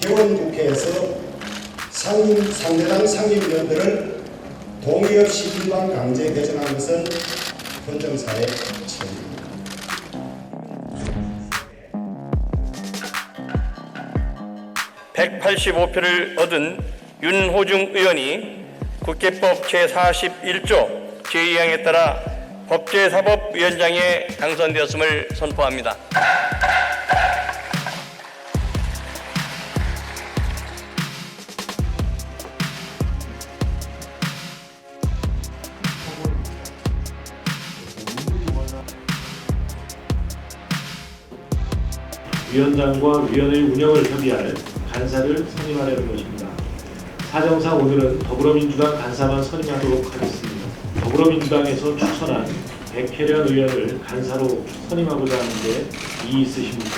개원국회에서 상임, 상대당 상임위원들을 동의 없이 일반 강제 개정한 것은 헌정사의 처음입니다. (185표를) 얻은 윤호중 의원이 국회법 제41조 제2항에 따라 법제사법위원장에 당선되었음을 선포합니다. 위원장과 위원회 운영을 협의할 간사를 선임하려는 것입니다. 사정상 오늘은 더불어민주당 간사만 선임하도록 하겠습니다. 더불어민주당에서 추천한 백혜련 의원을 간사로 선임하고자 하는데 이의 있으십니까?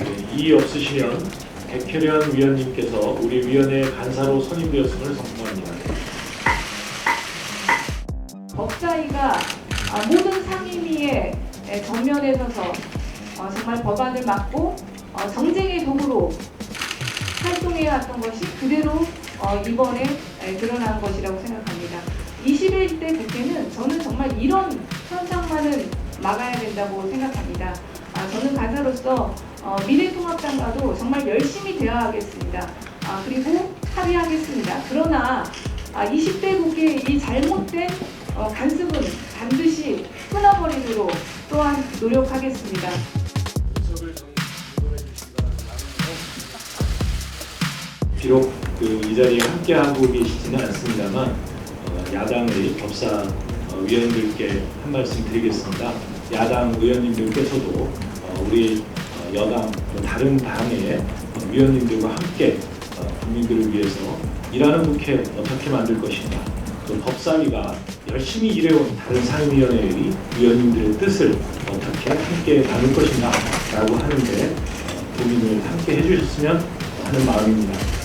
네, 이의 없으시면 백혜련 위원님께서 우리 위원회 간사로 선임되었음을 선포합니다. 법사위가 아, 모든 상임위의 에, 정면에 서서 어, 정말 법안을 막고 어, 정쟁의 도구로 활동해 왔던 것이 그대로 어, 이번에 에, 드러난 것이라고 생각합니다. 21대 국회는 저는 정말 이런 현상만은 막아야 된다고 생각합니다. 아, 저는 간사로서 어, 미래통합당과도 정말 열심히 대화하겠습니다. 아, 그리고 합의하겠습니다. 그러나 아, 20대 국회의 이 잘못된 어, 간섭은 반드시 끊어버리도 록 또한 노력하겠습니다. 비록 그 이 자리에 함께하고 계시지는 않습니다만 어, 야당의 법사 어, 위원들께 한 말씀 드리겠습니다. 야당 의원님들께서도 어, 우리 어, 여당 또 다른 당의 어, 위원님들과 함께 어, 국민들을 위해서 일하는 국회 어떻게 만들 것인가 또 법사위가 열심히 일해온 다른 상임위원회의 위원님들의 뜻을 어떻게 함께 나눌 것인가 라고 하는데 어, 고민을 함께 해주셨으면 하는 마음입니다.